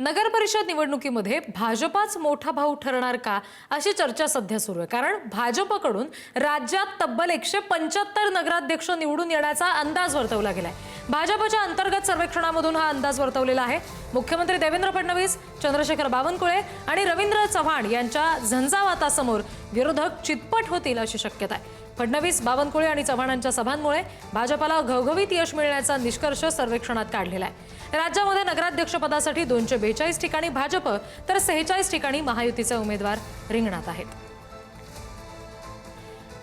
नगर परिषद निवडणुकीमध्ये भाजपाच मोठा भाऊ ठरणार का अशी चर्चा सध्या सुरू आहे. कारण भाजपकडून राज्यात तब्बल एकशे पंच्याहत्तर नगराध्यक्ष निवडून येण्याचा अंदाज वर्तवला गेलाय. भाजपच्या अंतर्गत सर्वेक्षणामधून हा अंदाज वर्तवलेला आहे. मुख्यमंत्री देवेंद्र फडणवीस चंद्रशेखर बावनकुळे आणि रवींद्र चव्हाण यांच्या झंझावातासमोर विरोधक चितपट होतील अशी शक्यता आहे. फडणवीस बावनकुळे आणि चव्हाणांच्या सभांमुळे भाजपाला घवघवीत यश मिळण्याचा निष्कर्ष सर्वेक्षणात काढलेला आहे. राज्यामध्ये नगराध्यक्षपदासाठी दोनशे बेचाळीस ठिकाणी भाजप तर सेहेचाळीस ठिकाणी महायुतीचे उमेदवार रिंगणात आहेत.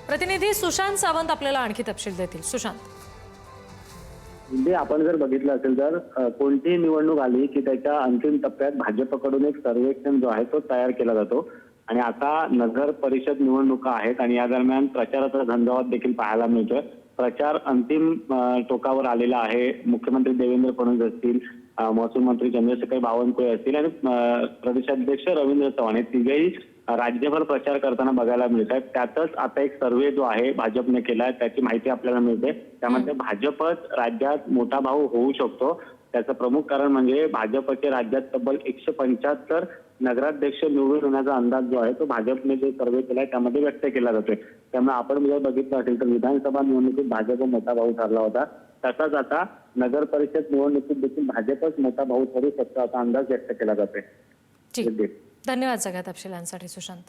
प्रतिनिधी सुशांत सावंत आपल्याला आणखी तपशील देतील. सुशांत. म्हणजे आपण जर बघितलं असेल तर कोणतीही निवडणूक आली की त्याच्या अंतिम टप्प्यात भाजपकडून एक सर्वेक्षण जो आहे तो तयार केला जातो. आणि आता नगर परिषद निवडणुका आहेत आणि या दरम्यान प्रचाराचा झंझावात देखील पाहायला मिळतोय. प्रचार अंतिम टोकावर आलेला आहे. मुख्यमंत्री देवेंद्र फडणवीस असतील महसूल मंत्री चंद्रशेखर बावनकुळे असतील आणि प्रदेशाध्यक्ष रवींद्र चव्हाण हे तिघेही राज्यभर प्रचार करताना बघायला मिळत आहेत त्यातच आता एक सर्वे जो आहे भाजपने केलाय त्याची माहिती आपल्याला मिळते. त्यामध्ये भाजपच राज्यात मोठा भाऊ होऊ शकतो. त्याचं प्रमुख कारण म्हणजे भाजपचे राज्यात तब्बल एकशे पंच्याहत्तर नगराध्यक्ष निवडून येण्याचा अंदाज जो आहे तो भाजपने जो सर्वे केलाय त्यामध्ये व्यक्त केला जातोय. त्यामुळे आपण जर बघितलं असेल तर विधानसभा निवडणुकीत भाजप मोठा भाऊ ठरला होता. जाता जाता नगर परिषद निवडणुकीत देखील भाजपच मोठा भाऊ ठरू शकतो असा अंदाज व्यक्त केला जातोय. धन्यवाद सगळ्या तपशिलांसाठी सुशांत.